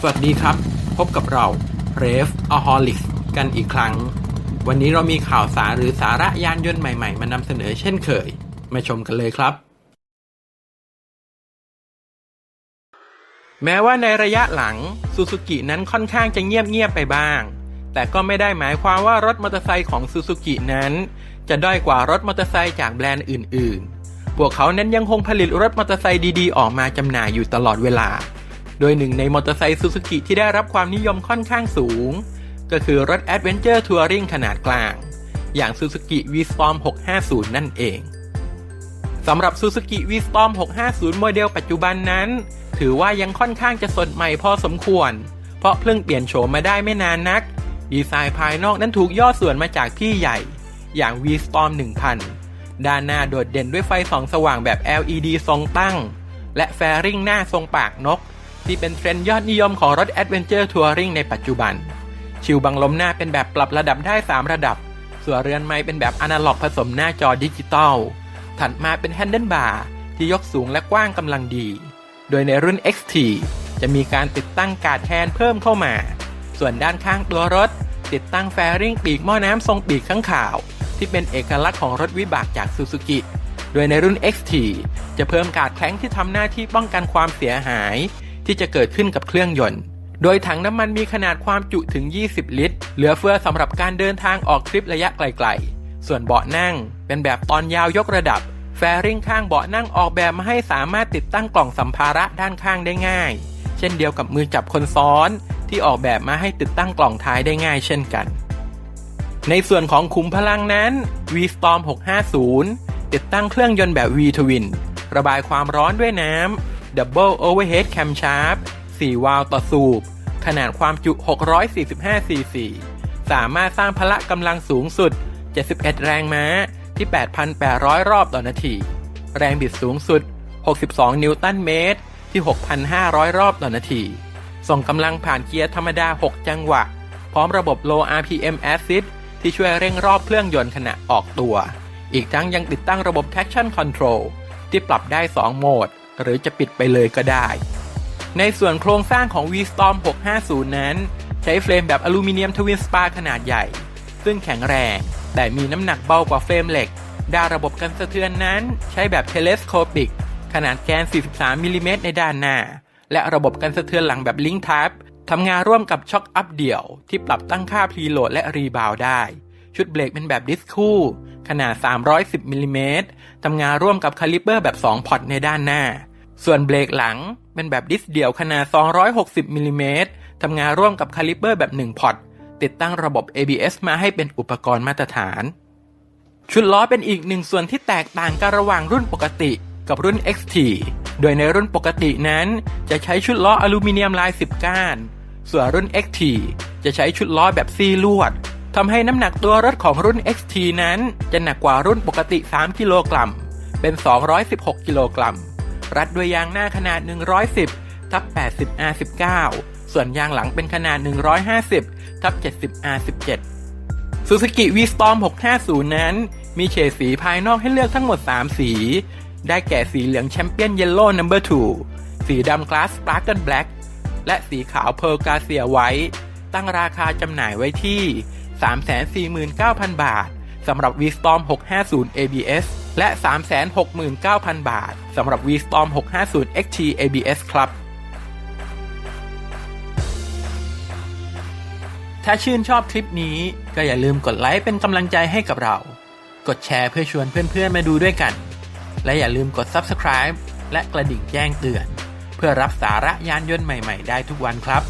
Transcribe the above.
สวัสดีครับ พบกับเรา r e v a h o l i c กันอีกครั้ง วันนี้เรามีข่าวสารหรือสาระยานยนต์ใหม่ๆ มานำเสนอเช่นเคย มาชมกันเลยครับ แม้ว่าในระยะหลังซูซูกินั้นค่อนข้างจะเงียบๆไปบ้าง แต่ก็ไม่ได้หมายความว่ารถมอเตอร์ไซค์ของซูซูกินั้น จะด้อยกว่ารถมอเตอร์ไซค์จากแบรนด์อื่น ๆ พวกเขานั้นยังคงผลิตรถมอเตอร์ไซค์ดีๆ ออกมาจำหน่ายอยู่ตลอดเวลา โดยหนึ่งในมอเตอร์ไซค์ซูซูกิที่ได้รับความนิยมค่อนข้างสูง ก็คือรถ Adventure Touring ขนาดกลาง อย่าง Suzuki V-Storm 650 นั่นเองสำหรับ Suzuki V-Storm 650 โมเดลปัจจุบันนั้น ถือว่ายังค่อนข้างจะสดใหม่พอสมควร เพราะเพิ่งเปลี่ยนโฉมมาได้ไม่นานนัก ดีไซน์ภายนอกนั้นถูกย่อส่วนมาจากพี่ใหญ่ อย่าง V-Storm 1000 ด้านหน้าโดดเด่นด้วยไฟส่องสว่างแบบ LED ทรงตั้ง และแฟริ่งหน้าทรงปากนก ที่เป็นเทรนด์ยอดนิยมของรถ Adventure Touring ในปัจจุบัน ชิวบังลมหน้าเป็นแบบปรับระดับได้ 3 ระดับ ส่วนเรือนไม้เป็นแบบอนาล็อกผสมหน้าจอดิจิตอล ถัดมาเป็นแฮนเดิลบาร์ที่ยกสูงและกว้างกำลังดี โดยในรุ่น XT จะมีการติดตั้งการ์ดแฮนด์เพิ่มเข้ามา ส่วนด้านข้างตัวรถ ติดตั้งแฟริงปีกหม้อน้ำทรงปีกข้างข่าว ที่เป็นเอกลักษณ์ของรถวิบากจากซูซูกิโดยในรุ่น XT จะเพิ่มการ์ดแท้งที่ทำหน้าที่ป้องกันความเสียหาย ที่จะเกิดขึ้นกับเครื่องยนต์ โดยถังน้ำมันมีขนาดความจุถึง 20 ลิตร เหลือเฟือสำหรับการเดินทางออกทริประยะไกลๆ ส่วนเบาะนั่ง เป็นแบบตอนยาวยกระดับ แฟริงข้างเบาะนั่งออกแบบมาให้สามารถติดตั้งกล่องสัมภาระด้านข้างได้ง่าย เช่นเดียวกับมือจับคนซ้อน ที่ออกแบบมาให้ติดตั้งกล่องท้ายได้ง่าย เช่นกัน ในส่วนของขุมพลังนั้น V-Storm 650 ติดตั้งเครื่องยนต์แบบ V-Twin ระบายความร้อนด้วยน้ำ Double Overhead Camshaft 4 วาล์วต่อสูบ ขนาดความจุ 645ซีซีสามารถสร้างพละกำลังสูงสุด 71 แรงม้าที่ 8,800 รอบต่อนาที แรงบิดสูงสุด 62 นิวตันเมตรที่ 6,500 รอบต่อนาที ส่งกำลังผ่านเกียร์ธรรมดา 6 จังหวะ พร้อมระบบ Low RPM Assist ที่ช่วยเร่งรอบเครื่องยนต์ขณะออกตัว อีกทั้งยังติดตั้งระบบ Traction Control ที่ปรับได้ 2 โหมด หรือจะปิดไปเลยก็ได้ ในส่วนโครงสร้างของ V-Storm 650 นั้น ใช้เฟรมแบบอลูมิเนียมทวินสปาขนาดใหญ่ ซึ่งแข็งแรง แต่มีน้ำหนักเบากว่าเฟรมเหล็ก ด้านระบบกันสะเทือนนั้น ใช้แบบเทเลสโคปิก ขนาดแกน 43มิลิเมตรในด้านหน้า และระบบกันสะเทือนหลังแบบลิง k ์ทับทำงานร่วมกับช็อคอัพเดี่ยว ที่ปรับตั้งค่าพรีโหลดและรีบาวได้ ชุดเบรกเป็นแบบดิสคู่ ขนาด 310มิลิเมตรทำงานร่วมกับคาลิเปอร์แบบ 2 พอตในด้านหน้า ส่วนเบรกหลังเป็นแบบดิสเดี่ยวขนาด 260มิลิเมตรทำงานร่วมกับคาลิเปอร์แบบ 1 พอตติดตั้งระบบ ABS มาให้เป็นอุปกรณ์มาตรฐาน ชุดล้อเป็นอีกหนึ่งส่วนที่แตกต่างกันระหว่างรุ่นปกติกับรุ่น XT โดยในรุ่นปกตินั้นจะใช้ชุดล้ออลูมิเนียมลาย 10 ก้าน ส่วนรุ่น XT จะใช้ชุดล้อแบบซี่ลวด ทำให้น้ำหนักตัวรถของรุ่น XT นั้น จะหนักกว่ารุ่นปกติ 3 กิโลกรัม เป็น 216 กิโลกรัม รัดด้วยยางหน้าขนาด 110ทับ80 R19 ส่วนยางหลังเป็นขนาด 150ทับ70 R17 Suzuki V-Storm 650 นั้น มีเฉดสีภายนอกให้เลือกทั้งหมด 3 สี ได้แก่สีเหลืองแชมเปี้ยนเยลโล่นัมเบอร์2สีดำ Glass Sparkle Black และสีขาวเพ r l กาเซียไว้ ตั้งราคาจำหน่ายไว้ที่ 349,000 บาทสำหรับ V-Storm 650 ABS และ 369,000 บาทสำหรับ V-Storm 650 XT ABS ครับ ถ้าชื่นชอบคลิปนี้ก็อย่าลืมกดไลค์เป็นกำลังใจให้กับเรา กดแชร์เพื่อชวนเพื่อนๆมาดูด้วยกัน และอย่าลืมกด Subscribe และกระดิ่งแจ้งเตือน เพื่อรับสาระยานยนต์ใหม่ๆ ได้ทุกวันครับ